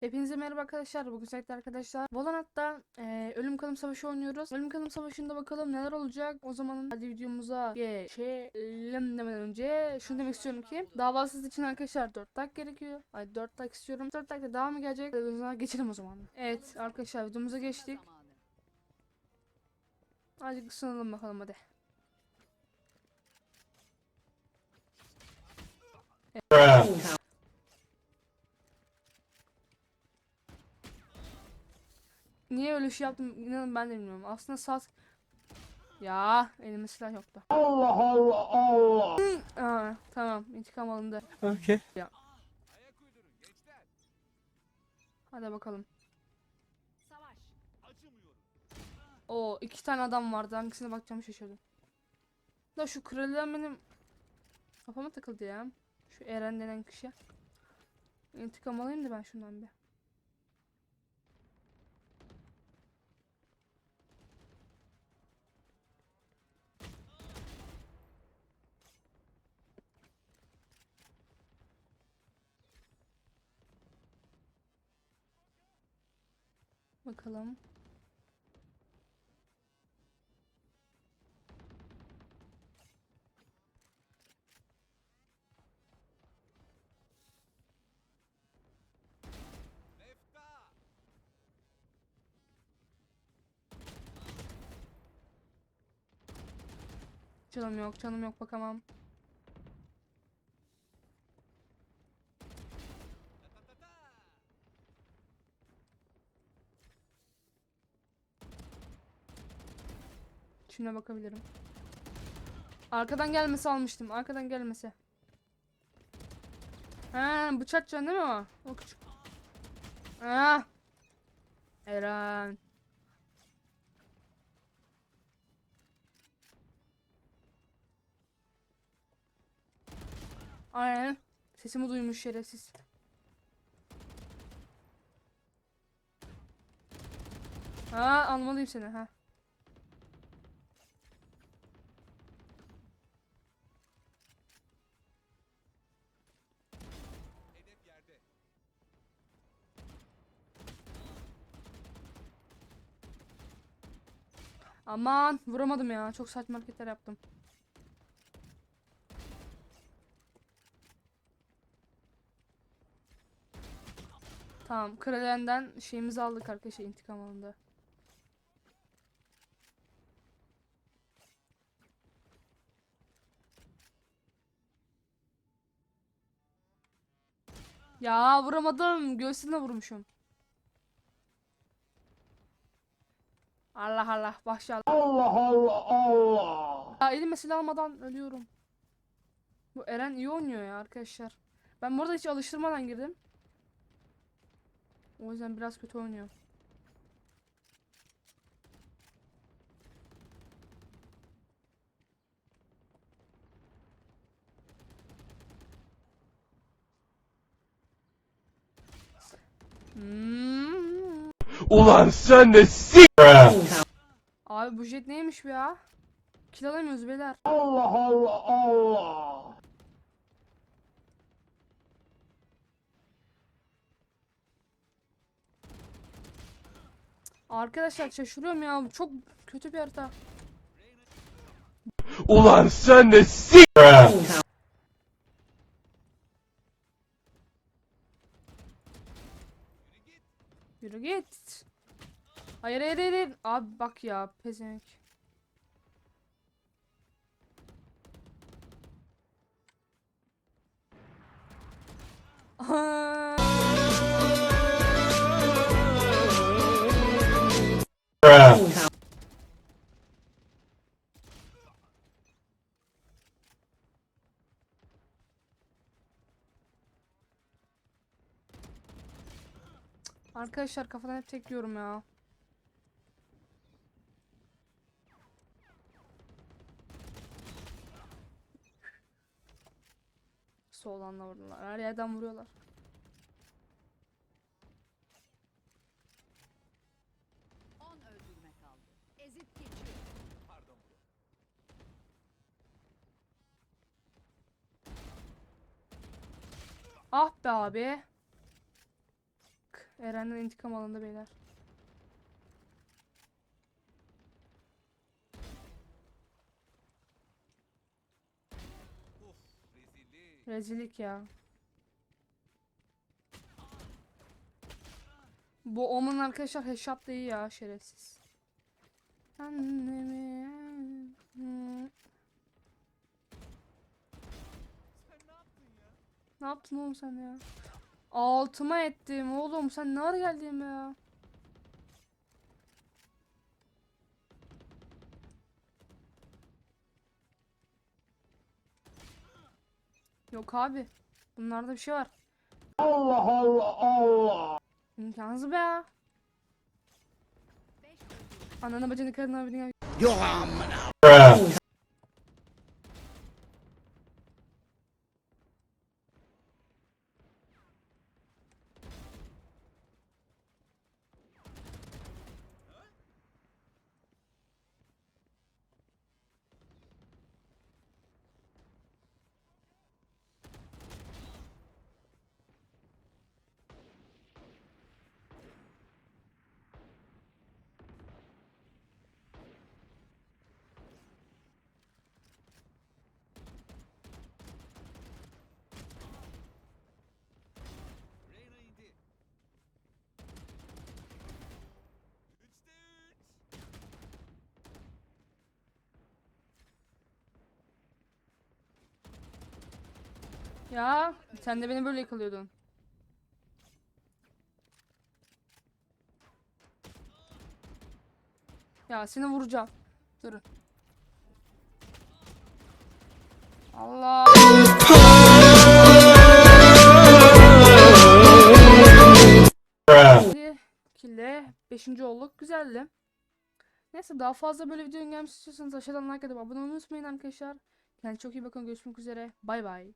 Hepinize merhaba arkadaşlar. Bugün sizlerle arkadaşlar Valorant'ta e, Ölüm Kalım Savaşı oynuyoruz. Ölüm Kalım Savaşı'nda bakalım neler olacak. O zaman hadi videomuza geçelim demeden önce şunu demek istiyorum ki davasız için arkadaşlar 4 tak gerekiyor. Ay 4 tak istiyorum. 4 tak da daha mı gelecek? Videomuza geçelim o zaman. Evet arkadaşlar videomuza geçtik. Hadi ısınalım bakalım hadi. Niye öyle şey yaptım inanın ben de bilmiyorum. Aslında sağ... Ya elimde silah yoktu. Allah Allah Allah. Aa, tamam intikam alındı. Okay. Hadi bakalım. O iki tane adam vardı. Hangisine bakacağımı şaşırdım. Da şu krallar benim kafama takıldı ya. Şu Eren denen kişi. İntikam alayım da ben şundan bir. Bakalım. Canım yok, canım yok bakamam. Şimdi bakabilirim. Arkadan gelmesi almıştım. Arkadan gelmesi. Ha, bıçak can değil mi o? O küçük. Ha. Eren. Aynen. Sesimi duymuş şerefsiz. Ha, almalıyım seni ha. Aman vuramadım ya. Çok saçma hareketler yaptım. Tamam. Kraliçeden şeyimizi aldık arkadaşlar intikam alındı. Ya vuramadım. Göğsüne vurmuşum. Allah Allah. Başla. Allah Allah Allah. Ya elime silah almadan ölüyorum. Bu Eren iyi oynuyor ya arkadaşlar. Ben burada hiç alıştırmadan girdim. O yüzden biraz kötü oynuyor. Hmm. Ulan sen de s*** Abi bu jet neymiş bu ya? Kill alamıyoruz beyler. Allah Allah Allah. Arkadaşlar şaşırıyorum ya. Bu çok kötü bir harita. Ulan sen de s*** Yürü git. Hayır hayır hayır. Abi bak ya pezevenk. Arkadaşlar kafadan hep tek yiyorum ya. Soldan da vurdular. Her yerden vuruyorlar. Ah be abi. Eren'den intikam alındı beyler. Of rezillik. Rezillik ya. Bu Omen arkadaşlar headshot da iyi ya şerefsiz. Annemi. Ne yaptın oğlum sen ya? Altıma ettim oğlum sen ne ara geldin ya? Yok abi. Bunlarda bir şey var. Allah Allah Allah. İmkansız be ya. Ananı bacını karını abini Reyna Ya sen de beni böyle yakalıyordun. Ya seni vuracağım. Durun. Allah. Kille 5. olduk. Güzeldi. Neyse daha fazla böyle videonun gelmesi istiyorsanız aşağıdan like atıp abone olmayı unutmayın arkadaşlar. Kendinize çok iyi bakın. Görüşmek üzere. Bay bay.